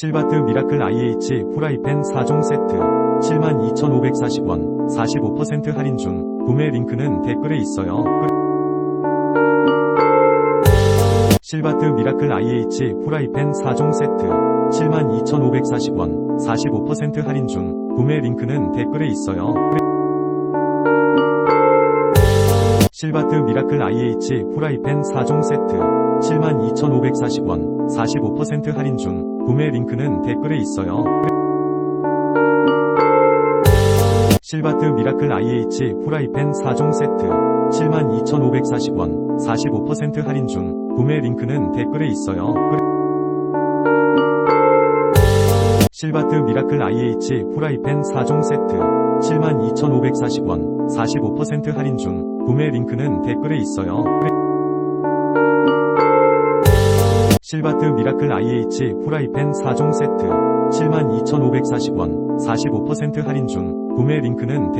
실바트 미라클 IH 프라이팬 4종 세트 72,540원 45% 할인 중 구매 링크는 댓글에 있어요. 실바트 미라클 IH 프라이팬 4종 세트 72,540원 45% 할인 중 구매 링크는 댓글에 있어요. 실바트 미라클 IH 프라이팬 4종 세트 72,540원 45% 할인 중 구매 링크는 댓글에 있어요. 실바트 미라클 IH 프라이팬 4종 세트 72,540원 45% 할인 중 구매 링크는 댓글에 있어요. 실바트 미라클 IH 프라이팬 4종 세트 72,540원 45% 할인 중 구매 링크는 댓글에 있어요. 실바트 미라클 IH 프라이팬 4종 세트 72,540원 45% 할인 중 구매 링크는 댓